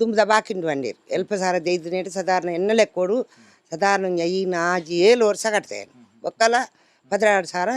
ದುಮ್ದ ಬಾಕಿಂಡು ಬಂಡೀರು ಎಲ್ಪ ಸಾರ ದೈದು ನೇಟು ಸಾಧಾರಣ ಕೊಡು ಸಾಧಾರಣ ಐ ಆಜಿ ಏಳು ವರ್ಷ ಕಟ್ತೇನೆ. ಒಕ್ಕಲ ಹದಿನಾರು ಸಾವಿರ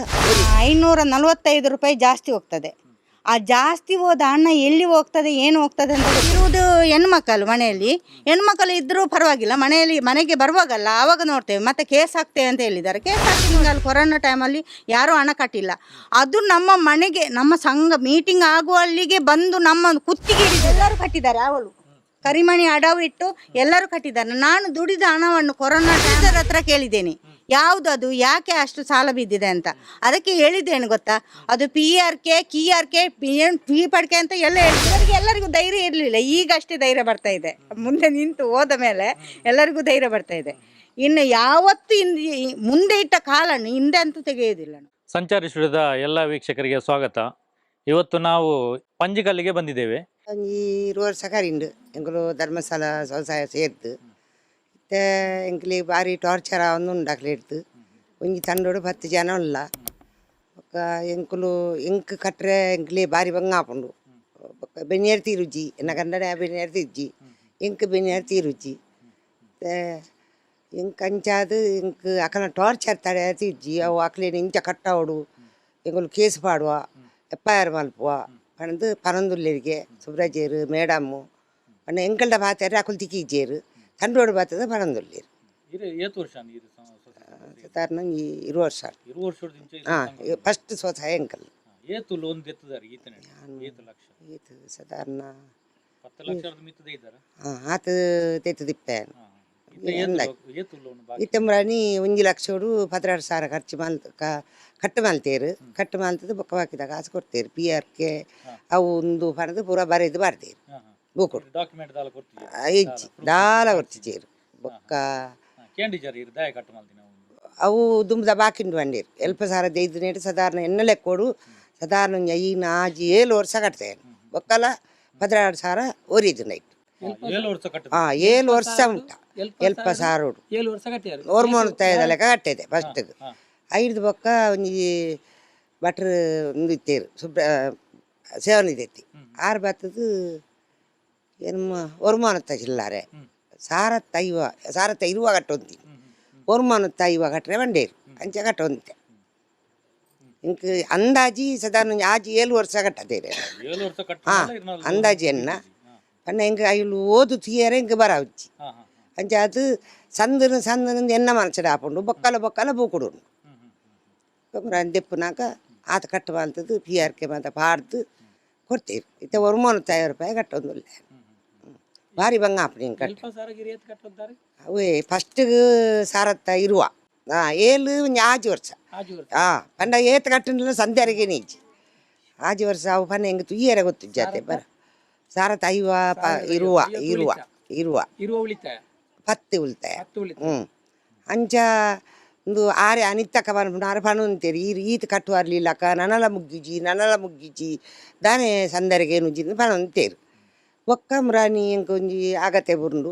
ಐನೂರ ನಲವತ್ತೈದು ರೂಪಾಯಿ ಜಾಸ್ತಿ ಹೋಗ್ತದೆ. ಆ ಜಾಸ್ತಿ ಹೋದ ಅಣ್ಣ ಎಲ್ಲಿ ಹೋಗ್ತದೆ, ಏನು ಹೋಗ್ತದೆ ಅಂತ ಇರುವುದು ಹೆಣ್ಮಕ್ಕಳು ಮನೆಯಲ್ಲಿ. ಹೆಣ್ಮಕ್ಕಳು ಇದ್ದರೂ ಪರವಾಗಿಲ್ಲ. ಮನೆಯಲ್ಲಿ, ಮನೆಗೆ ಬರುವಾಗಲ್ಲ. ಆವಾಗ ನೋಡ್ತೇವೆ. ಮತ್ತೆ ಕೇಸ್ ಹಾಕ್ತೇವೆ ಅಂತ ಹೇಳಿದ್ದಾರೆ. ಕೇಸ್ ಹಾಕಿದಂಗಲ್ಲಿ ಕೊರೋನಾ ಟೈಮಲ್ಲಿ ಯಾರೂ ಹಣ ಕಟ್ಟಿಲ್ಲ. ಅದು ನಮ್ಮ ಮನೆಗೆ, ನಮ್ಮ ಸಂಘ ಮೀಟಿಂಗ್ ಆಗುವಲ್ಲಿಗೆ ಬಂದು ನಮ್ಮ ಕುತ್ತಿಗೆ ಎಲ್ಲರೂ ಕಟ್ಟಿದ್ದಾರೆ, ಅವಳು. ಕರಿಮಣಿ ಅಡವು ಇಟ್ಟು ಎಲ್ಲರೂ ಕಟ್ಟಿದ್ದಾರೆ ನಾನು ದುಡಿದ ಹಣವನ್ನು ಕೊರೋನಾ ಟೀಚರ್ ಹತ್ರ ಕೇಳಿದ್ದೇನೆ ಯಾವುದು ಅದು ಯಾಕೆ ಅಷ್ಟು ಸಾಲ ಬಿದ್ದಿದೆ ಅಂತ ಅದಕ್ಕೆ ಹೇಳಿದ್ದೇನೆ ಗೊತ್ತಾ ಅದು ಪಿ ಆರ್ ಕೆ ಕಿ R K P N P ಪಡ್ಕೆ ಅಂತ ಎಲ್ಲ ಹೇಳಿದವರಿಗೆ ಎಲ್ಲರಿಗೂ ಧೈರ್ಯ ಇರಲಿಲ್ಲ ಈಗಷ್ಟೇ ಧೈರ್ಯ ಬರ್ತಾ ಇದೆ ಮುಂದೆ ನಿಂತು ಹೋದ ಮೇಲೆ ಎಲ್ಲರಿಗೂ ಧೈರ್ಯ ಬರ್ತಾ ಇದೆ ಇನ್ನು ಯಾವತ್ತು ಮುಂದೆ ಇಟ್ಟ ಕಾಲನ್ನು ಹಿಂದೆ ಅಂತೂ ತೆಗೆಯುವುದಿಲ್ಲ ಸಂಚಾರಿ ಸ್ಟುಡಿಯೋದ ಎಲ್ಲ ವೀಕ್ಷಕರಿಗೆ ಸ್ವಾಗತ ಇವತ್ತು ನಾವು ಪಂಜಿಕಲ್ಲಿಗೆ ಬಂದಿದ್ದೇವೆ ಇರು ವರ್ಷ ಕರಿಂಡು ಎಂಕುಲು ಧರ್ಮಸ್ಥಳ ಸ್ವಸಹಾಯ ಸೇರ್ತು ಮತ್ತೆ ಎಂಕ್ಲಿ ಬಾರಿ ಟಾರ್ಚರ್ ಒಂದು ಉಂಡಾಕ್ಲೆ கொஞ்சம் ಒಂಜಿ ತಂಡೋಡು ஜனம் ಬೊಕ್ಕ ಎಂಕುಲು ಎಂಕ್ ಕಟ್ರೆ ಎಂಕ್ಲೆ ಬಾರಿ ಬಂಗ ಹಾಕೊಂಡು ಬೆನ್ನೇರ್ತಿ ರುಚಿ ಎನ್ನ ಗಂಡನೆ ಬೆನ್ನೇರ್ತಿ ಇಜ್ಜಿ ಎಂಕ್ ಬೆನ್ನೇರ್ತಿ ರುಚಿ ಎಂಕ್ ಅಂಚಾದು ಎಂಕ್ ಅಕನ ಟಾರ್ಚರ್ ತಡೆ ಇಜ್ಜಿ ಅವು ಅಕ್ಲೇನು ಇಂಚ ಕಟ್ಟವಡು ಎಂಕುಲು ಕೇಸ್ ಪಾಡುವ ಎಫ್ ಆರ್ ಮಲ್ಪುವ ಪಣದು ಪನಂದುಲ್ಲೆರಿಗೆ ಸುಬ್ರಾಜೇರು ಮೇಡಮ್ಮು ಪಂಡ ಎಂಕಲ್ಡ ಬಾತಾರೆ ಅಕುಲು ತಿಕ್ಕಿಜೇರು ತಂಡೋಡು ಬಾತದ ಪನಂದುಲ್ಲೇರು ಏತು ವರ್ಷ ಇದು ಸಾಧಾರಣ ಈ ಇರು ವರ್ಷ ಇರು ವರ್ಷದಿಂದ ಹಾಂ ಫಸ್ಟ್ ಸ್ವಸಹಾಯ ಎಂಕಲ್ ಏತು ಲೋನ್ ತೆತ್ತದಾರೆ ಈತನ ಏತು ಲಕ್ಷ ಈತು ಸಾಧಾರಣ ಪತ್ತು ಲಕ್ಷದ ಮಿತ್ತದ ಇದ್ದಾರ ಹಾಂ ಆತು ತೆತ್ತು ದಿಪ್ಪೇನು ಏತು ಏತು ಲಕ್ಷ ಒಂಜಿ ಲಕ್ಷೋಡು ಪದಿನಾರು ಸಾವಿರ ಖರ್ಚು ಮಾಲ್ ಕಟ್ಟು ಮಾಲ್ತೇರು. ಕಟ್ಟು ಮಾಲ್ತದ ಬೊಕ್ಕ ಬಾಕಿದ ಕಾಸು ಕೊಡ್ತೇರು. ಪಿ ಆರ್ ಕೆ ಅವು ಒಂದು ಪಣದು ಪೂರ ಬರೆದು ಬಾರ್ದೇರು ಬೂಕೊಡು ಹೆಜ್ಜಿ ದಾಲ ಕೊಡ್ತಿದ್ದೇರು? ಬೊಕ್ಕ ಅವು ದುಂಬದ ಬಾಕಿಂಡು ಬಂಡೀರು ಎಲ್ಪ ಸಾರ ದೈದು ನೇಟು ಸಾಧಾರಣ ಎನ್ನಲೆಕ್ಕೋಡು ಸಾಧಾರಣ ಐದು ಆಜಿ ಏಳು ವರ್ಷ ಕಟ್ತೇನೆ. ಬೊಕ್ಕಲ ಪದಿನಾರು ಸಾವಿರ ಒರಿದು ನೈಟ್ ಹಾಂ ಏಳು ವರ್ಷ ಉಂಟ. ಎಲ್ಪ ಸಾರೋಡು. ಏಳು ವರ್ಷ ಕಟ್ಟಿಯಾರು ಓರ್ಮೋನ್ ತಯದ ಲೆಕ್ಕ ಕಟ್ಟಿದೆ ಫಸ್ಟಿಗೆ ಹಾ. ಐದು ಬೊಕ್ಕ ಒಂಜಿ ಭಟ್ರು ಒಂದು ಇತ್ತೇರು ಸುಬ್ರ ಸೇವನ ಇದೈತಿ ಆರು ಬತ್ತದು ಏನು ಒರ್ಮಾನತ್ತ ಚಿಲ್ಲಾರೆ. ಸಾರತ್ತ ಐವ ಸಾರತ್ತ ಇರುವ ಕಟ್ಟೊಂದಿ ಒರ್ಮಾನತ್ತ ಐವ ಕಟ್ರೆ ಬಂಡೇರು ಅಂಚೆ ಕಟ್ಟೊಂತೆ ಇಂಕ್ ಅಂದಾಜಿ ಸಾಧಾರಣ ಒಂಜಿ ಆಜಿ ಏಳು ವರ್ಷ ಕಟ್ಟದೇರೆ ಏಳು ವರ್ಷ ಕಟ್ಟು ಹಾ ಅಂದಾಜಿ ಎನ್ನ ಪಂಡ ಎಂಕ್ ಐಲು ಓದು ತೀಯರೆ ಇಂಕ್ ಬರ ಉಜ್ಜಿ ಹಾ ಹಾ ಅಂಚೆ ಅದು ಸಂದನ ಸಂದನ ಎನ್ನ ಮನಸಡ ಹಾಕೊಂಡು ಬೊಕ್ಕಲ ಬೊಕ್ಕಲ ಬೂಕುಡು ದೆಪ್ಪುನಾಕ ಆತ ಕಟ್ಟು ಮಾಲ್ತದ್ದು ಪಿ ಆರ್ ಕೆ ಮಾತ ಪಾಡ್ದು ಕೊಡ್ತೀರಿ ಇತ್ತೆ ஒரு ಮೂವತ್ತೈದು ರೂಪಾಯಿ ಕಟ್ಟೊಂದುಲ್ಲ ಭಾರಿ ಬಂಗ ಆಪಣಿ ಕಟ್ಟು ಸ್ವಲ್ಪ ಸಾರಗಿರಿ ಎತ್ ಕಟ್ಟುತ್ತಾರೆ ಅವೇ ಫಸ್ಟಿಗೆ ಸಾರತ್ತ ಇರುವ ಹಾಂ ಏಳು ಒಂಜಿ ಆಜಿ ವರ್ಷ ಆಜು ವರ್ಷ ಹಾಂ ಪಂಡ ಏತ್ ಕಟ್ಟಿನ ಸಂಧ್ಯಾರಿಗೆ ನೀಜಿ ಆಜಿ ವರ್ಷ ಅವು ಪನ್ನ ಹೆಂಗೆ ತುಯ್ಯರೆ ಗೊತ್ತು ಜಾತೆ ಬರ ಸಾರತ್ತ ಐವ ಇರುವ ಇರುವ ಇರುವ. ಇರುವ ಉಳಿತಾಯ ಪತ್ತೆ ಉಳಿತಾಯ ಹತ್ತು ಉಳಿತಾಯ ಹ್ಞೂ ಅಂಚ ಒಂದು ಆರೆ ಅನಿತ್ತಕ ಆರು ಪಣ ಅಂತೀರಿ ಈ ಈತ ಕಟ್ಟುವರ್ಲಿಲ್ಲಕ ನನಲ ಮುಗ್ಗಿಜಿ ನನಲ ಮುಗ್ಗಿಜಿ ದಾನೆ ಸಂದರಿಗೆ ನುಜ್ಜಿ ಪಣ ಅಂತೀರು ಒಕ್ಕ ಮುರಾನಿ ಎಂಕ ಒಂಜಿ ಆಗತ್ತೆ ಬುರುಂಡು.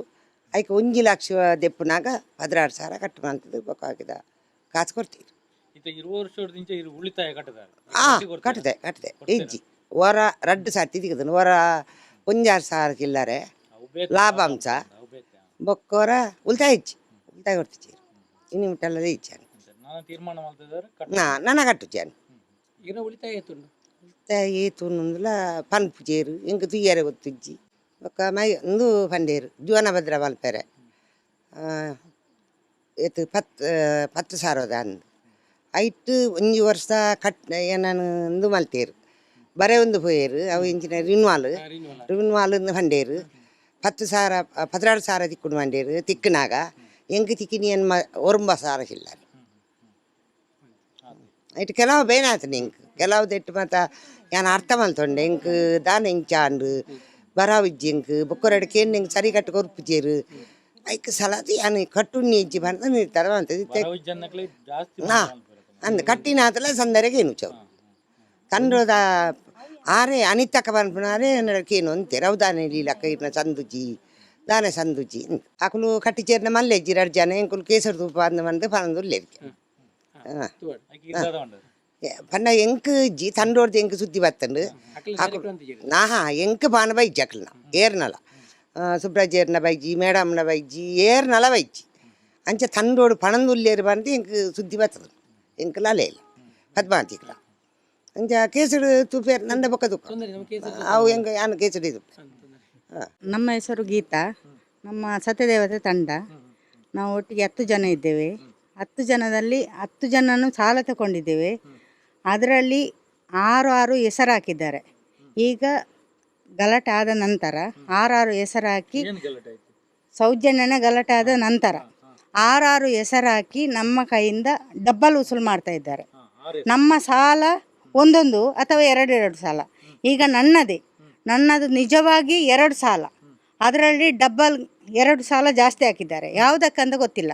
ಐಕೆ ಒಂಜಿ ಲಕ್ಷ ದೆಪ್ಪನಾಗ ಹದಿನಾರು ಸಾವಿರ ಕಟ್ಟು ಅಂತದ್ದು ಬೊಕ್ಕ ಆಗಿದ. ಕಾಸು ಕೊಡ್ತೀರಿ. ಉಳಿತಾಯ ಕಟ್ಟದೆ ಕಟ್ಟದೆ. ಹೆಜ್ಜಿ. ವರ ರಡ್ಡು ಸಾರ್ತಿ ತಿಗದನು. ವರ ಒಂಜಾರು ಸಾರ್ ಕಿಲ್ಲರೆ. ಲಾಭಾಂಶ ಬೊಕ್ಕೋರ ಉಳಿತಾಯ ಇಚ್ಚಿ ಉಳಿತಾಯ ಕೊಡ್ತಿದ್ದೀರಿ. ಇನ್ನು ಮಿಟ್ಟಲ್ಲ ಇಚ್ಚಾನೆ ನಾನು ತೀರ್ಮಾನ ನಾ ನನ್ನ ಕಟ್ಟುಚಾನೆ ಇರ ಉಳಿತಾಯ ಎತ್ತುಂಡು ಏತು ನಂದುಲ ಪನ್ಪು ಚೇರು ಇಂಕ ತುಯ್ಯರೆ ಗೊತ್ತಿಜ್ಜಿ. ಬೊಕ್ಕ ಮೈ ಒಂದು ಪಂಡೇರು ಜೀವನ ಭದ್ರ ಮಲ್ಪೆರೆ ಏತು ಪತ್ ಪತ್ತು ಸಾವಿರದ ಅಂದು. ಐಟ್ ಒಂಜಿ ವರ್ಷ ಕಟ್ ಏನಾನು ಇಂದು ಮಲ್ತೇರು. ಬರೆ ಒಂದು ಪೋಯೇರು ಅವು ಇಂಚಿನ ರಿನ್ವಾಲ್. ರಿನ್ವಾಲ್. ಪಂಡೇರು ಪತ್ತು ಸಾವಿರ ತಿಕ್ಕುಡು ಮಂಡೇರು ತಿಕ್ಕನಾಗ ಎಂಕ್ ತಿಕ್ಕಿನಿ ಏನು ಮ ಒರಂಬ ಸಾರ ಚಿಲ್ಲರೆ ಇಟ್ಟು ಕೆಲವು ಬೇನಾಯ್ತು ನಿಂಕ್ ಕೆಲವು ಇಟ್ಟು ಮತ್ತ ನಾನು ಅರ್ಥ ಮಲ್ತೊಂಡೆ ಇಂಕ್ ದಾನ ಇಂಚಾಂಡು ಬರ ಉಜ್ಜಿ ಇಂಕ್ ಬೊಕ್ಕರಡು ಕೇನ್ ಇಂಕ್ ಸರಿ ಕಟ್ಟು ಕೊರ್ಪುಜೇರು ಐಕ್ ಸಲಾದಿ ಯಾನು ಕಟ್ಟು ಇಜ್ಜಿ ಬಂದ ನಿರ್ತಾರ ಅಂತ ಅಂದ ಕಟ್ಟಿನಾತಲ ಸಂದರೆಗೆ ಏನು ಚೌ? ತಂಡ್ರದ ಆರೆ ಅನಿತಕ್ಕ ಬಂದ್ಬಿನಾರೆ ಕೇನು ಅಂತೀರ ಅವು ದಾನೆ ಲೀಲಕ್ಕ ಇರ್ನ ಸಂದುಜಿ ದಾನೆ ಸಂದುಜಿ ಅಕುಲು ಕಟ್ಟಿ ಚೇರ್ನ ಮಲ್ಲೆಜ್ಜಿ ಎರಡು ಜನ ಎಂಕುಲು ಕೇಸರಿ ತೂಪ ಅಂದ ಬಂದು ಪನಂದು ಲೆರ್ಕೆ ಹಾಂ ತೋಡ್ ಇಲ್ಲದ ಉಂಟು ಪಂಡ ಎಂಕ್ ಜಿ ತಂಡೋರ್ದು ಎಂಕ್ ಸುದ್ದಿ ಬತ್ತಂಡು ಅಕ್ಲ ಆಕು- ಸರಿ ಅಂತಿದ್ದೀರಿ ನಾಹ ಎಂಕ್ ಪಾನ ಬೈ ಜಕ್ಲನ ಏರ್ನಲ ಸುಬ್ರಜೇರ್ನ ಬೈಜಿ ಮೇಡಮ್ನ ಬೈಜಿ ಏರ್ನಲ ಬೈಜಿ ಅಂಚ ತಂಡೋಡು ಪಣಂದುಲ್ಲೇರು ಬಂದು ಎಂಕ್ ಸುದ್ದಿ ಬರ್ತದೆ ಎಂಕ್ ಲಾಲೆ ಇಲ್ಲ ಪದ್ಮಾವತಿಕ್ಲ ಕೇಸರು ತುಪೇರ್ ನಂದ ಬೊಕ್ಕ ಅವು ಹೆಂಗ ಯಾನು ಕೇಸರಿ ಇದು? ನಮ್ಮ ಹೆಸರು ಗೀತಾ. ನಮ್ಮ ಸತ್ಯದೇವತೆ ತಂಡ. ನಾವು ಒಟ್ಟಿಗೆ ಹತ್ತು ಜನ ಇದ್ದೇವೆ. ಹತ್ತು ಜನದಲ್ಲಿ ಹತ್ತು ಜನನು ಸಾಲ ತಗೊಂಡಿದ್ದೇವೆ. ಅದರಲ್ಲಿ ಆರು ಆರು ಹೆಸರು ಹಾಕಿದ್ದಾರೆ. ಈಗ ಗಲಾಟೆ ಆದ ನಂತರ ಆರಾರು ಹೆಸರು ಹಾಕಿ ಏನು ಗಲಾಟೆ ಆಯ್ತು? ಸೌಜನ್ಯನ ಗಲಾಟೆ ಆದ ನಂತರ ಆರಾರು ಹೆಸರು ಹಾಕಿ ನಮ್ಮ ಕೈಯಿಂದ ಡಬ್ಬಲ್ ವಸೂಲು ಮಾಡ್ತಾ ಇದ್ದಾರೆ. ನಮ್ಮ ಸಾಲ ಒಂದೊಂದು ಅಥವಾ ಎರಡೆರಡು ಸಾಲ. ಈಗ ನನ್ನದೇ. ನನ್ನದು ನಿಜವಾಗಿ ಎರಡು ಸಾಲ. ಅದರಲ್ಲಿ ಡಬ್ಬಲ್ ಎರಡು ಸಾಲ ಜಾಸ್ತಿ ಹಾಕಿದ್ದಾರೆ. ಯಾವುದಕ್ಕಂತ ಗೊತ್ತಿಲ್ಲ.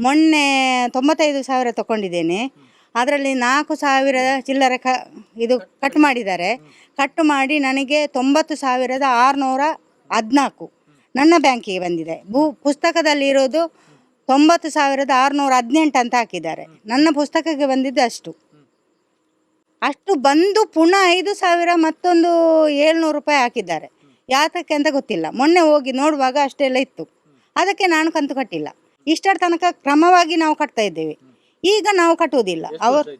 ಮೊನ್ನೆ ತೊಂಬತ್ತೈದು ಸಾವಿರ ತಗೊಂಡಿದ್ದೇನೆ. ಅದರಲ್ಲಿ ನಾಲ್ಕು ಸಾವಿರ ಚಿಲ್ಲರೆ ಕ ಇದು ಕಟ್ ಮಾಡಿದ್ದಾರೆ. ಕಟ್ ಮಾಡಿ ನನಗೆ ತೊಂಬತ್ತು ಸಾವಿರದ ಆರುನೂರ ಹದಿನಾಲ್ಕು ನನ್ನ ಬ್ಯಾಂಕಿಗೆ ಬಂದಿದೆ. ಭೂ ಪುಸ್ತಕದಲ್ಲಿ ಇರೋದು ತೊಂಬತ್ತು ಸಾವಿರದ ಆರುನೂರ ಹದಿನೆಂಟು ಅಂತ ಹಾಕಿದ್ದಾರೆ. ನನ್ನ ಪುಸ್ತಕಕ್ಕೆ ಬಂದಿದ್ದು ಅಷ್ಟು. ಅಷ್ಟು ಬಂದು ಪುನಃ ಐದು ಸಾವಿರ ಮತ್ತೊಂದು ಏಳ್ನೂರು ರೂಪಾಯಿ ಹಾಕಿದ್ದಾರೆ. ಯಾತಕ್ಕೆ ಅಂತ ಗೊತ್ತಿಲ್ಲ. ಮೊನ್ನೆ ಹೋಗಿ ನೋಡುವಾಗ ಅಷ್ಟೆಲ್ಲ ಇತ್ತು. ಅದಕ್ಕೆ ನಾನು ಕಂತು ಕಟ್ಟಿಲ್ಲ. ಇಷ್ಟರ ತನಕ ಕ್ರಮವಾಗಿ ನಾವು ಕಟ್ತಾ ಇದ್ದೇವೆ. ಈಗ ನಾವು ಕಟ್ಟುವುದಿಲ್ಲ. ಅವರು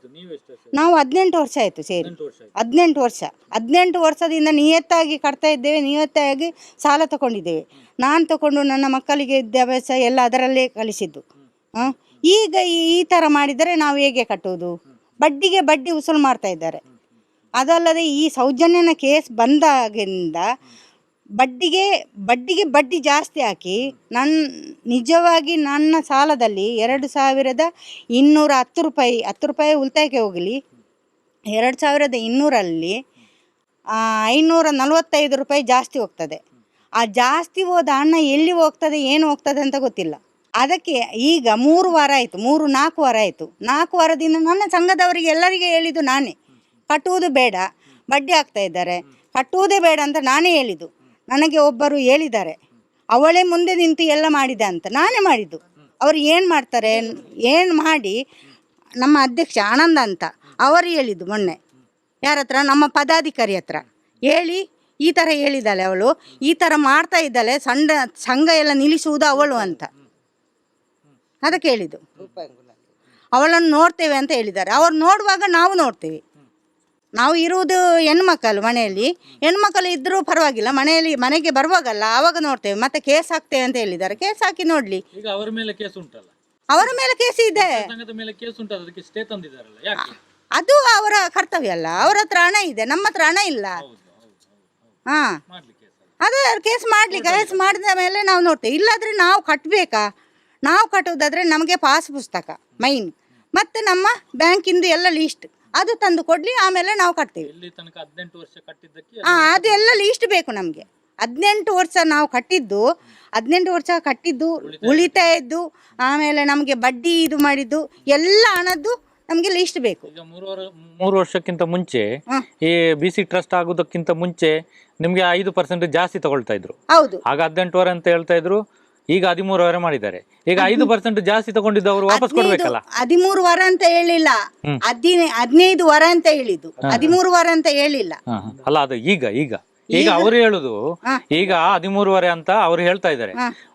ನೀವು ಹದಿನೆಂಟು ವರ್ಷ ಆಯಿತು ಸೇರಿ. ಹದಿನೆಂಟು ವರ್ಷ ಹದಿನೆಂಟು ವರ್ಷದಿಂದ ನಿಯತ್ತಾಗಿ ಕಟ್ತಾ ಇದ್ದೇವೆ. ನಿಯತ್ತಾಗಿ ಸಾಲ ತಗೊಂಡಿದ್ದೇವೆ. ನಾನು ತಗೊಂಡು ನನ್ನ ಮಕ್ಕಳಿಗೆ ವಿದ್ಯಾಭ್ಯಾಸ ಎಲ್ಲ ಅದರಲ್ಲೇ ಕಲಿಸಿದ್ದು? ಈಗ ಈ ಈ ಥರ ಮಾಡಿದರೆ ನಾವು ಹೇಗೆ ಕಟ್ಟುವುದು? ಬಡ್ಡಿಗೆ ಬಡ್ಡಿ ವಸೂಲು ಮಾಡ್ತಾ ಇದ್ದಾರೆ. ಅದಲ್ಲದೆ ಈ ಸೌಜನ್ಯನ ಕೇಸ್ ಬಂದಾಗಿಂದ ಬಡ್ಡಿಗೆ ಬಡ್ಡಿಗೆ ಬಡ್ಡಿ ಜಾಸ್ತಿ ಹಾಕಿ ನನ್ನ ನಿಜವಾಗಿ ನನ್ನ ಸಾಲದಲ್ಲಿ ಎರಡು ಸಾವಿರದ ಇನ್ನೂರ ಹತ್ತು ರೂಪಾಯಿ ಹತ್ತು ರೂಪಾಯಿ ಉಳಿತಾಯಕ್ಕೆ ಹೋಗಲಿ. ಎರಡು ಸಾವಿರದ ಇನ್ನೂರಲ್ಲಿ ಐನೂರ ನಲವತ್ತೈದು ರೂಪಾಯಿ ಜಾಸ್ತಿ ಹೋಗ್ತದೆ. ಆ ಜಾಸ್ತಿ ಹೋದ ಹಣ ಎಲ್ಲಿ ಹೋಗ್ತದೆ, ಏನು ಹೋಗ್ತದೆ ಅಂತ ಗೊತ್ತಿಲ್ಲ. ಅದಕ್ಕೆ ಈಗ ಮೂರು ವಾರ ಆಯಿತು, ಮೂರು, ನಾಲ್ಕು ವಾರ ಆಯಿತು. ನಾಲ್ಕು ವಾರದಿಂದ ನನ್ನ ಸಂಘದವರಿಗೆ ಎಲ್ಲರಿಗೆ ಹೇಳಿದ್ದು ನಾನೇ. ಕಟ್ಟುವುದು ಬೇಡ, ಬಡ್ಡಿ ಹಾಕ್ತಾ ಇದ್ದಾರೆ. ಕಟ್ಟುವುದೇ ಬೇಡ ಅಂತ ನಾನೇ ಹೇಳಿದ್ದು. ನನಗೆ ಒಬ್ಬರು ಹೇಳಿದ್ದಾರೆ. ಅವಳೇ ಮುಂದೆ ನಿಂತು ಎಲ್ಲ ಮಾಡಿದೆ ಅಂತ ನಾನೇ ಮಾಡಿದ್ದು. ಅವರು ಏನು ಮಾಡ್ತಾರೆ? ಏನು ಮಾಡಿ? ನಮ್ಮ ಅಧ್ಯಕ್ಷ ಆನಂದ ಅಂತ ಅವರು ಹೇಳಿದ್ದು ಮೊನ್ನೆ. ಯಾರ ಹತ್ರ? ನಮ್ಮ ಪದಾಧಿಕಾರಿ ಹತ್ರ. ಹೇಳಿ, ಈ ಥರ ಹೇಳಿದ್ದಾಳೆ ಅವಳು. ಈ ಥರ ಮಾಡ್ತಾ ಇದ್ದಾಳೆ, ಸಂಡ, ಸಂಘ ಎಲ್ಲ ನಿಲ್ಲಿಸುವುದು ಅವಳು ಅಂತ. ಅದಕ್ಕೆ ಹೇಳಿದ್ದು ಅವಳನ್ನು ನೋಡ್ತೇವೆ ಅಂತ ಹೇಳಿದ್ದಾರೆ. ಅವ್ರು ನೋಡುವಾಗ ನಾವು ನೋಡ್ತೇವೆ. ನಾವು ಇರುವುದು ಹೆಣ್ಮಕ್ಕಳು ಮನೆಯಲ್ಲಿ. ಹೆಣ್ಮಕ್ಕಳು ಇದ್ದರೂ ಪರವಾಗಿಲ್ಲ. ಮನೆಯಲ್ಲಿ ಮನೆಗೆ ಬರುವಾಗಲ್ಲ. ಆವಾಗ ನೋಡ್ತೇವೆ. ಮತ್ತೆ ಕೇಸ್ ಹಾಕ್ತೇವೆ ಅಂತ ಹೇಳಿದ್ದಾರೆ. ಕೇಸ್ ಹಾಕಿ ನೋಡಲಿ. ಈಗ ಅವರ ಮೇಲೆ ಕೇಸ್ ಉಂಟಲ್ಲ? ಅವರ ಮೇಲೆ ಕೇಸ್ ಇದೆ. ಸಂಘದ ಮೇಲೆ ಕೇಸ್ ಉಂಟು. ಅದಕ್ಕೆ ಸ್ಟೇ ತಂದಿದ್ದಾರಲ್ಲ? ಯಾಕೆ? ಅದು ಅವರ ಕರ್ತವ್ಯ ಅಲ್ಲ. ಅವರ ಹತ್ರ ಹಣ ಇದೆ. ನಮ್ಮ ಹತ್ರ ಹಣ ಇಲ್ಲ. ಹಾ. ಮಾಡ್ಲಿಕ್ಕೆ ಅದು ಕೇಸ್ ಮಾಡ್ಲಿಕ್ಕೆ ಕೇಸ್ ಮಾಡಿದ ಮೇಲೆ ನಾವು ನೋಡ್ತೇವೆ. ಇಲ್ಲಾದ್ರೆ ನಾವು ಕಟ್ಟಬೇಕಾ ನಾವು ಕಟ್ಟುವುದಾದ್ರೆ ನಮಗೆ ಪಾಸ್ ಪುಸ್ತಕ ಮೈನ್ ಮತ್ತೆ ನಮ್ಮ ಬ್ಯಾಂಕಿಂದು ಎಲ್ಲ ಲೀಸ್ಟ್ ಅದು ತಂದು ಕೊಡಲಿ ಆಮೇಲೆ ನಾವು ಕಟ್ತೇವೆ. ಹಾಂ ಅದೆಲ್ಲ ಲೀಸ್ಟ್ ಬೇಕು ನಮಗೆ. ಹದಿನೆಂಟು ವರ್ಷ ನಾವು ಕಟ್ಟಿದ್ದು ಹದಿನೆಂಟು ವರ್ಷ ಕಟ್ಟಿದ್ದು ಉಳಿತಾಯದ್ದು ಆಮೇಲೆ ನಮಗೆ ಬಡ್ಡಿ ಇದು ಮಾಡಿದ್ದು ಎಲ್ಲ ಹಣದ್ದು ನಮಗೆ ಲೀಸ್ಟ್ ಬೇಕು. ಈಗ ಮೂರು ವರ್ಷಕ್ಕಿಂತ ಮುಂಚೆ. ಈ ಬಿ ಸಿ ಟ್ರಸ್ಟ್ ಆಗೋದಕ್ಕಿಂತ ಮುಂಚೆ ನಿಮಗೆ ಐದು ಪರ್ಸೆಂಟ್ ಜಾಸ್ತಿ ತಗೊಳ್ತಾ ಇದ್ರು. ಹೌದು. ಆಗ ಹದಿನೆಂಟುವರೆ ಅಂತ ಹೇಳ್ತಾ ಇದ್ರು ಈಗ ಹದಿಮೂರುವರೆ ಮಾಡಿದ್ದಾರೆ. ಈಗ ಐದು ಪರ್ಸೆಂಟ್ ಜಾಸ್ತಿ ತಗೊಂಡಿದ್ದು ಅವರು ವಾಪಸ್ ಕೊಡ್ಬೇಕಲ್ಲ? ಹದಿಮೂರು ವಾರ ಅಂತ ಹೇಳಿಲ್ಲ. ಹದಿನೈ ಹದಿನೈದು ವಾರ ಅಂತ ಹೇಳಿದ್ದು. ಹದಿಮೂರು ವಾರ ಅಂತ ಹೇಳಿಲ್ಲ. ಹಾ, ಹಾ. ಅಲ್ಲ ಅದು ಈಗ ಈಗ. ಈಗ ಅವರು ಹೇಳುದು ಈಗ ಹದಿಮೂರುವರೆ ಅಂತ ಅವ್ರು ಹೇಳ್ತಾ ಇದ್ದಾರೆ.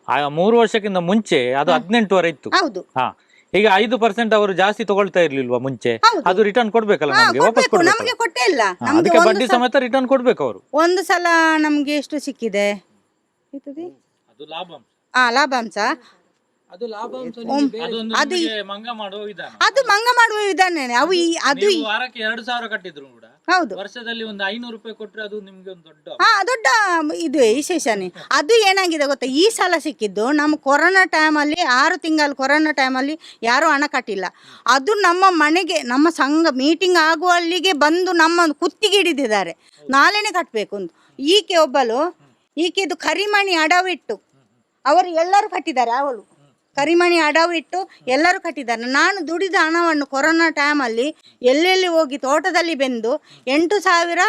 ಆ ಮೂರು ವರ್ಷಕ್ಕಿಂತ ಮುಂಚೆ ಅದು ಹದಿನೆಂಟುವರೆ ಇತ್ತು. ಹೌದು. ಹಾ. ಈಗ ಐದು ಪರ್ಸೆಂಟ್ ಅವರು ಜಾಸ್ತಿ ತಗೊಳ್ತಾ ಇರ್ಲಿಲ್ವಾ ಮುಂಚೆ? ಅದು ರಿಟರ್ನ್ ಕೊಡ್ಬೇಕಲ್ಲ ನಮ್ಗೆ ವಾಪಸ್ ಕೊಡ್ಬೇಕು. ನಮಗೆ ಕೊಟ್ಟೇ ಇಲ್ಲ. ಹಾ, ನಮ್ಗೆ ಅದಕ್ಕೆ ಒಂದು ಬಡ್ಡಿ ಸಲ- ಸಮೇತ ರಿಟರ್ನ್ ಕೊಡ್ಬೇಕು ಅವರು. ಒಂದು ಸಲ ನಮ್ಗೆ ಎಷ್ಟು ಸಿಕ್ಕಿದೆ? ಅದು ಲಾಭ. ಆ ಲಾಭಾಂಶ ಅದು ಲಾಭಾಂಶ ನಿಮ್ಗೆ ಅದೊಂದು ಅದು ನಿಮಗೆ ಮಂಗ ಮಾಡುವ ವಿಧಾನ. ಅದು ಮಂಗ ಮಾಡುವ ವಿಧಾನ ಅವು ಈ- ಅದು ನೀವು ವಾರಕ್ಕೆ ಎರಡು ಸಾವಿರ ಕಟ್ಟಿದ್ರು ಕೂಡ. ಹೌದು. ವರ್ಷದಲ್ಲಿ ಒಂದು ಐನೂರು ರೂಪಾಯಿ ಕೊಟ್ರೆ ಅದು ನಿಮ್ಗೆ ಒಂದು ದೊಡ್ಡ ಹಾ ದೊಡ್ಡ ಇದು ವಿಶೇಷನೇ. ಅದು ಏನಾಗಿದೆ ಗೊತ್ತಾ? ಈ ಸಲ ಸಿಕ್ಕಿದ್ದು ನಮ್ಮ ಕೊರೋನಾ ಟೈಮಲ್ಲಿ ಆರು ತಿಂಗಳು ಕೊರೋನಾ ಟೈಮಲ್ಲಿ ಯಾರೂ ಹಣ ಕಟ್ಟಿಲ್ಲ. ಅದು ನಮ್ಮ ಮನೆಗೆ ನಮ್ಮ ಸಂಘ ಮೀಟಿಂಗ್ ಆಗುವಲ್ಲಿಗೆ ಬಂದು ನಮ್ಮ ಕುತ್ತಿಗೆ ಹಿಡಿದಿದ್ದಾರೆ. ನಾಳೆನೇ ಕಟ್ಟಬೇಕು ಅಂತ ಈಕೆ ಒಬ್ಬಳು ಈಕೆದು ಕರಿಮಣಿ ಅಡವಿಟ್ಟು ಅವರು ಎಲ್ಲರೂ ಕಟ್ಟಿದ್ದಾರೆ, ಅವಳು. ಕರಿಮಣಿ ಅಡವಿಟ್ಟು ಎಲ್ಲರೂ ಕಟ್ಟಿದ್ದಾರೆ. ನಾನು ದುಡಿದ ಹಣವನ್ನು ಕೊರೋನಾ ಟೈಮಲ್ಲಿ ಎಲ್ಲೆಲ್ಲಿ ಹೋಗಿ ತೋಟದಲ್ಲಿ ಬೆಂದು ಎಂಟು ಸಾವಿರ,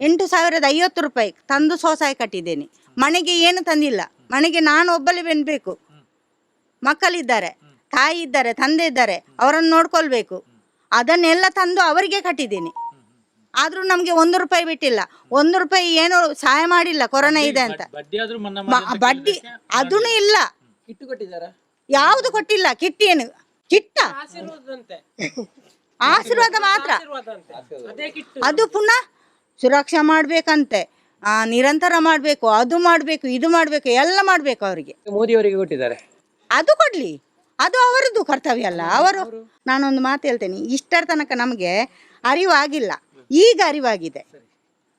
ಎಂಟು ಸಾವಿರದ ಐವತ್ತು ರೂಪಾಯಿ ತಂದು ಸೋಸಾಯಿ ಕಟ್ಟಿದ್ದೇನೆ. ಮನೆಗೆ ಏನು ತಂದಿಲ್ಲ. ಮನೆಗೆ ನಾನು ಒಬ್ಬಳೇ ಬೆನ್ಬೇಕು. ಮಕ್ಕಳಿದ್ದಾರೆ, ತಾಯಿ ಇದ್ದಾರೆ, ತಂದೆ ಇದ್ದಾರೆ, ಅವರನ್ನು ನೋಡ್ಕೊಳ್ಬೇಕು. ಅದನ್ನೆಲ್ಲ ತಂದು ಅವರಿಗೆ ಕಟ್ಟಿದ್ದೀನಿ. ಆದ್ರೂ ನಮ್ಗೆ ಒಂದು ರೂಪಾಯಿ ಬಿಟ್ಟಿಲ್ಲ. ಒಂದು ರೂಪಾಯಿ ಏನು ಸಹಾಯ ಮಾಡಿಲ್ಲ ಕೊರೋನಾ ಇದೆ ಅಂತ. ಬಡ್ಡಿ ಆದ್ರೂ ಮನ್ನಾ ಮ- ಬಡ್ಡಿ ಅದೂ ಇಲ್ಲ. ಕಿಟ್ಟು ಕೊಟ್ಟಿದ್ದಾರಾ? ಯಾವುದು ಕೊಟ್ಟಿಲ್ಲ ಕಿಟ್ ಏನು? ಕಿಟ್ಟ? ಆಶೀರ್ವಾದಂತೆ. ಆಶೀರ್ವಾದ ಮಾತ್ರ. ಆಶೀರ್ವಾದಂತೆ. ಅದೇ ಕಿಟ್ಟು. ಅದು ಪುನಃ ಸುರಕ್ಷಾ ಮಾಡ್ಬೇಕಂತೆ. ಆ, ನಿರಂತರ ಮಾಡಬೇಕು ಅದು ಮಾಡಬೇಕು ಇದು ಮಾಡಬೇಕು ಎಲ್ಲ ಮಾಡಬೇಕು ಅವರಿಗೆ. ಮೋದಿ ಅವರಿಗೆ ಕೊಟ್ಟಿದ್ದಾರೆ. ಅದು ಕೊಡ್ಲಿ. ಅದು ಅವರದ್ದು ಕರ್ತವ್ಯ ಅಲ್ಲ. ಅವರು ನಾನೊಂದು ಮಾತು ಹೇಳ್ತೇನೆ. ಇಷ್ಟರ ತನಕ ನಮಗೆ ಅರಿವಾಗಿಲ್ಲ ಈಗ ಅರಿವಾಗಿದೆ.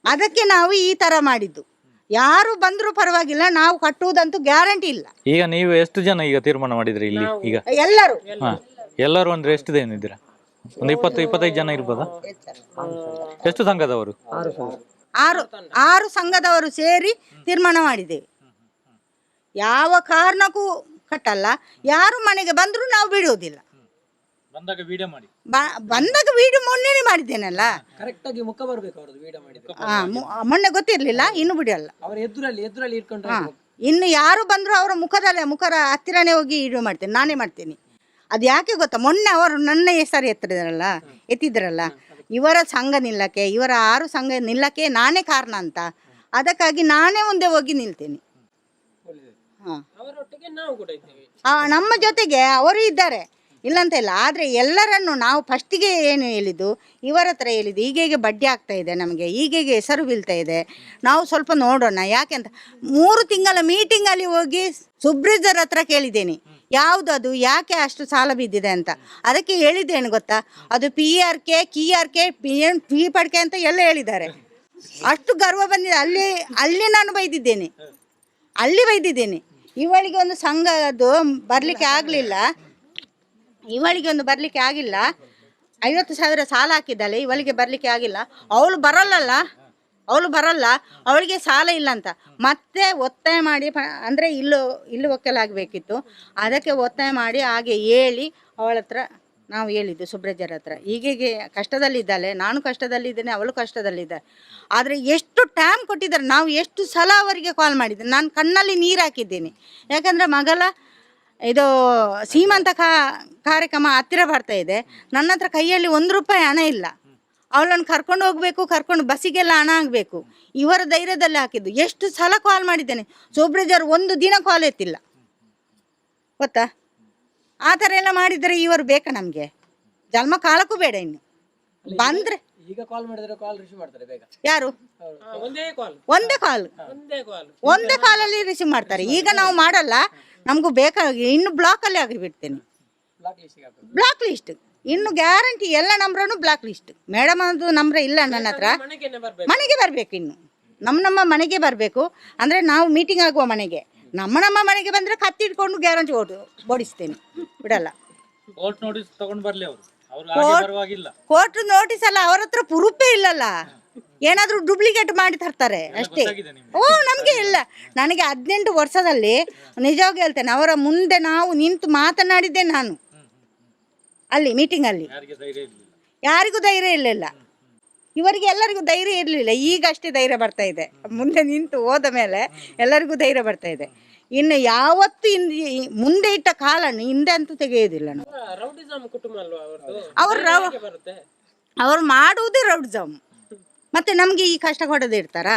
ಅದಕ್ಕೆ ನಾವು ಈ ತರ ಮಾಡಿದ್ದು. ಯಾರು ಬಂದರೂ ಪರವಾಗಿಲ್ಲ ನಾವು ಕಟ್ಟುವುದಂತೂ ಗ್ಯಾರಂಟಿ ಇಲ್ಲ. ಈಗ ನೀವು ಎಷ್ಟು ಜನ ಈಗ ತೀರ್ಮಾನ ಮಾಡಿದ್ರಿ ಇಲ್ಲಿ ಈಗ? ಎಲ್ಲರೂ. ಹಾ ಎಲ್ಲರೂ ಅಂದ್ರೆ ಎಷ್ಟು ಜನ ಇದ್ದೀರಾ? ಒಂದು ಇಪ್ಪತ್ತು ಇಪ್ಪತ್ತೈದು ಜನ ಇರ್ಬೋದಾ? ಎಷ್ಟು ಸಂಘದವರು? ಆರು ಆರು ಸಂಘದವರು ಸೇರಿ ತೀರ್ಮಾನ ಮಾಡಿದ್ದೇವೆ ಯಾವ ಕಾರಣಕ್ಕೂ ಕಟ್ಟಲ್ಲ. ಯಾರು ಮನೆಗೆ ಬಂದರೂ ನಾವು ಬಿಡುವುದಿಲ್ಲ. ಬಂದಾಗ ವಿಡಿಯೋ ಮಾಡಿ. ಬ- ಬಂದಾಗ ವಿಡಿಯೋ ಮೊನ್ನೆನೇ ಮಾಡಿದ್ದೇನಲ್ಲ? ಕರೆಕ್ಟ್ ಆಗಿ ಮುಖ ಬರ್ಬೇಕು ಅವ್ರದ್ದು ವಿಡಿಯೋ ಮಾಡಿದ್ರೆ. ಆ, ಮು- ಮೊನ್ನೆ ಗೊತ್ತಿರ್ಲಿಲ್ಲ ಇನ್ನು ಬಿಡಲ್ಲ ಅವ್ರ ಎದುರಲ್ಲಿ ಎದುರಲ್ಲಿ ಇಟ್ಕೊಂಡ್ರೆ ಹಾ ಇನ್ನು ಯಾರು ಬಂದರೂ ಅವರ ಮುಖದಲ್ಲೇ ಮುಖದ ಹತ್ತಿರನೇ ಹೋಗಿ ವಿಡಿಯೋ ಮಾಡ್ತೇನೆ ನಾನೇ ಮಾಡ್ತೀನಿ. ಅದು ಯಾಕೆ ಗೊತ್ತಾ? ಮೊನ್ನೆ ಅವರು ನನ್ನ ಹೆಸರು ಎತ್ತಿದ್ರಲ್ಲ ಎತ್ತಿದ್ರಲ್ಲ. ಇವರ ಸಂಘ ನಿಲ್ಲಕ್ಕೆ ಇವರ ಆರು ಸಂಘ ನಿಲ್ಲಕ್ಕೆ ನಾನೇ ಕಾರಣ ಅಂತ. ಅದಕ್ಕಾಗಿ ನಾನೇ ಮುಂದೆ ಹೋಗಿ ನಿಲ್ತೇನೆ. ಹಾ ಹಾಂ. ಅವರೊಟ್ಟಿಗೆ ನಾವು ಕೂಡ ಇದ್ದೇವೆ. ಆ, ನಮ್ಮ ಜೊತೆಗೆ ಅವರು ಇದ್ದಾರೆ. ಇಲ್ಲಂತ ಇಲ್ಲ ಆದರೆ ಎಲ್ಲರನ್ನು ನಾವು ಫಸ್ಟಿಗೆ ಏನು ಹೇಳಿದ್ದು ಇವರ ಹತ್ರ ಹೇಳಿದ್ದು ಹೀಗೆ ಬಡ್ಡಿ ಆಗ್ತಾ ಇದೆ ನಮಗೆ ಹೀಗೆ ಹೆಸರು ಬೀಳ್ತಾ ಇದೆ ನಾವು ಸ್ವಲ್ಪ ನೋಡೋಣ ಯಾಕೆಂತ ಮೂರು ತಿಂಗಳ ಮೀಟಿಂಗಲ್ಲಿ ಹೋಗಿ ಸುಬ್ರಿಜರ್ ಹತ್ರ ಕೇಳಿದ್ದೇನೆ ಯಾವುದು ಅದು ಯಾಕೆ ಅಷ್ಟು ಸಾಲ ಬಿದ್ದಿದೆ ಅಂತ ಅದಕ್ಕೆ ಹೇಳಿದ್ದೇನು ಗೊತ್ತಾ ಅದು ಪಿ ಆರ್ ಕೆ ಕಿ R K P N P ಪಡ್ಕೆ ಅಂತ ಎಲ್ಲ ಹೇಳಿದ್ದಾರೆ ಅಷ್ಟು ಗರ್ವ ಬಂದಿದೆ ಅಲ್ಲಿ ಅಲ್ಲಿ ನಾನು ಬೈದಿದ್ದೇನೆ ಅಲ್ಲಿ ಬೈದಿದ್ದೇನೆ ಇವಳಿಗೆ ಒಂದು ಸಂಘದ್ದು ಬರಲಿಕ್ಕೆ ಆಗಲಿಲ್ಲ ಇವಳಿಗೆ ಒಂದು ಬರಲಿಕ್ಕೆ ಆಗಿಲ್ಲ. ಐವತ್ತು ಸಾವಿರ ಸಾಲ ಹಾಕಿದ್ದಾಳೆ, ಇವಳಿಗೆ ಬರಲಿಕ್ಕೆ ಆಗಿಲ್ಲ. ಅವಳು ಬರಲ್ಲಲ್ಲ? ಅವಳು ಬರಲ್ಲ. ಅವಳಿಗೆ ಸಾಲ ಇಲ್ಲ ಅಂತ. ಮತ್ತೆ ಒತ್ತಾಯ ಮಾಡಿ ಪ, ಅಂದರೆ ಇಲ್ಲು, ಇಲ್ಲಿ ಒಕ್ಕಲಾಗಬೇಕಿತ್ತು. ಅದಕ್ಕೆ ಒತ್ತಾಯ ಮಾಡಿ ಹಾಗೆ ಹೇಳಿ ಅವಳ ಹತ್ರ ನಾವು ಹೇಳಿದ್ದು ಸುಬ್ರಜರ ಹತ್ರ. ಹೀಗೆ ಕಷ್ಟದಲ್ಲಿದ್ದಾಳೆ, ನಾನು ಕಷ್ಟದಲ್ಲಿದ್ದೇನೆ, ಅವಳು ಕಷ್ಟದಲ್ಲಿದ್ದಾಳೆ. ಆದರೆ ಎಷ್ಟು ಟೈಮ್ ಕೊಟ್ಟಿದ್ದಾರೆ, ನಾವು ಎಷ್ಟು ಸಲ ಅವರಿಗೆ ಕಾಲ್ ಮಾಡಿದ್ದೆ? ನಾನು ಕಣ್ಣಲ್ಲಿ ನೀರು ಹಾಕಿದ್ದೀನಿ. ಯಾಕಂದರೆ ಮಗಳ ಇದು ಸೀಮಂತ ಕಾ ಕಾರ್ಯಕ್ರಮ ಹತ್ತಿರ ಬರ್ತಾ ಇದೆ. ನನ್ನ ಹತ್ರ ಕೈಯಲ್ಲಿ ಒಂದು ರೂಪಾಯಿ ಹಣ ಇಲ್ಲ. ಅವಳನ್ನು ಕರ್ಕೊಂಡು ಹೋಗಬೇಕು ಕರ್ಕೊಂಡು ಬಸ್ಸಿಗೆಲ್ಲ ಹಣ ಆಗಬೇಕು. ಇವರ ಧೈರ್ಯದಲ್ಲಿ ಹಾಕಿದ್ದು. ಎಷ್ಟು ಸಲ ಕಾಲ್ ಮಾಡಿದ್ದೇನೆ. ಸೋಬ್ರೇಜರ್ ಒಂದು ದಿನ ಕಾಲ್ ಎತ್ತಿಲ್ಲ. ಗೊತ್ತಾ? ಆ ಥರ ಎಲ್ಲ ಮಾಡಿದರೆ ಇವರು ಬೇಕಾ ನಮಗೆ? ಜನ್ಮ ಕಾಲಕ್ಕೂ ಬೇಡ ಇನ್ನು. ಬಂದರೆ ಈಗ ಕಾಲ್ ಮಾಡಿದ್ರೆ ಕಾಲ್ ರಿಸೀವ್ ಮಾಡ್ತಾರೆ ಬೇಗ. ಯಾರು? ಒಂದೇ ಕಾಲ್ ಒಂದೇ ಕಾಲ್ ಒಂದೇ ಕಾಲ್ ಒಂದೇ ಕಾಲಲ್ಲಿ ರಿಸೀವ್ ಮಾಡ್ತಾರೆ. ಈಗ ನಾವು ಮಾಡಲ್ಲ. ನಮಗೂ ಬೇಕಾಗಿ ಇನ್ನು ಬ್ಲಾಕಲ್ಲಿ ಆಗಿಬಿಡ್ತೇನೆ. ಬ್ಲಾಕ್ ಲಿಸ್ಟ್ ಇನ್ನು ಗ್ಯಾರಂಟಿ ಎಲ್ಲ ನಂಬ್ರೂ ಬ್ಲಾಕ್ ಲಿಸ್ಟ್ ಮೇಡಮ್ ಅದು ನಂಬ್ರ ಇಲ್ಲ ನನ್ನ ಹತ್ರ. ಮನೆಗೆ ಬರ್ಬೇಕು. ಮನೆಗೆ ಬರಬೇಕು ಇನ್ನು. ನಮ್ಮ ನಮ್ಮ ಮನೆಗೆ ಬರಬೇಕು. ಅಂದರೆ ನಾವು ಮೀಟಿಂಗ್ ಆಗುವ ಮನೆಗೆ. ನಮ್ಮ ನಮ್ಮ ಮನೆಗೆ ಬಂದರೆ ಕತ್ತಿ ಇಟ್ಕೊಂಡು ಗ್ಯಾರಂಟಿ ಓಡು ಓಡಿಸ್ತೇನೆ. ಬಿಡಲ್ಲ. ಕೋರ್ಟ್ ನೋಟಿಸ್ ತಗೊಂಡು ಬರಲಿ ಅವರು. ಅವ್ರು ಹಾಗೆ ಬರುವಾಗಿಲ್ಲ. ಕೋರ್ಟ್ ನೋಟಿಸ್ ಅಲ್ಲ ಅವ್ರ ಹತ್ರ ಪ್ರೂಫೇ ಇಲ್ಲಲ್ಲ. ಏನಾದರೂ ಡೂಪ್ಲಿಕೇಟ್ ಮಾಡಿ ತರ್ತಾರೆ ಅಷ್ಟೇ. ಓ ನಮಗೆ ಇಲ್ಲ. ನನಗೆ ಹದಿನೆಂಟು ವರ್ಷದಲ್ಲಿ ನಿಜವಾಗಿ ಹೇಳ್ತೇನೆ ಅವರ ಮುಂದೆ ನಾವು ನಿಂತು ಮಾತನಾಡಿದ್ದೆ ನಾನು. ಅಲ್ಲಿ ಮೀಟಿಂಗ್ ಅಲ್ಲಿ. ಯಾರಿಗೂ ಧೈರ್ಯ ಇರಲಿಲ್ಲ. ಇವರಿಗೆ ಎಲ್ಲರಿಗೂ ಧೈರ್ಯ ಇರಲಿಲ್ಲ. ಈಗ ಅಷ್ಟೇ ಧೈರ್ಯ ಬರ್ತಾ ಇದೆ. ಮುಂದೆ ನಿಂತು ಹೋದ ಮೇಲೆ ಎಲ್ಲರಿಗೂ ಧೈರ್ಯ ಬರ್ತಾ ಇದೆ. ಇನ್ನು ಯಾವತ್ತು ಮುಂದೆ ಇಟ್ಟ ಕಾಲ ಹಿಂದೆ ಅಂತೂ ತೆಗೆಯೋದಿಲ್ಲ ನಾವು. ಅವ್ರು ಅವ್ರು ಮಾಡುವುದೇ ರೌಡಿಸಮ್ ಮತ್ತೆ ನಮಗೆ ಈ ಕಷ್ಟ ಕೊಡದೇ ಇರ್ತಾರಾ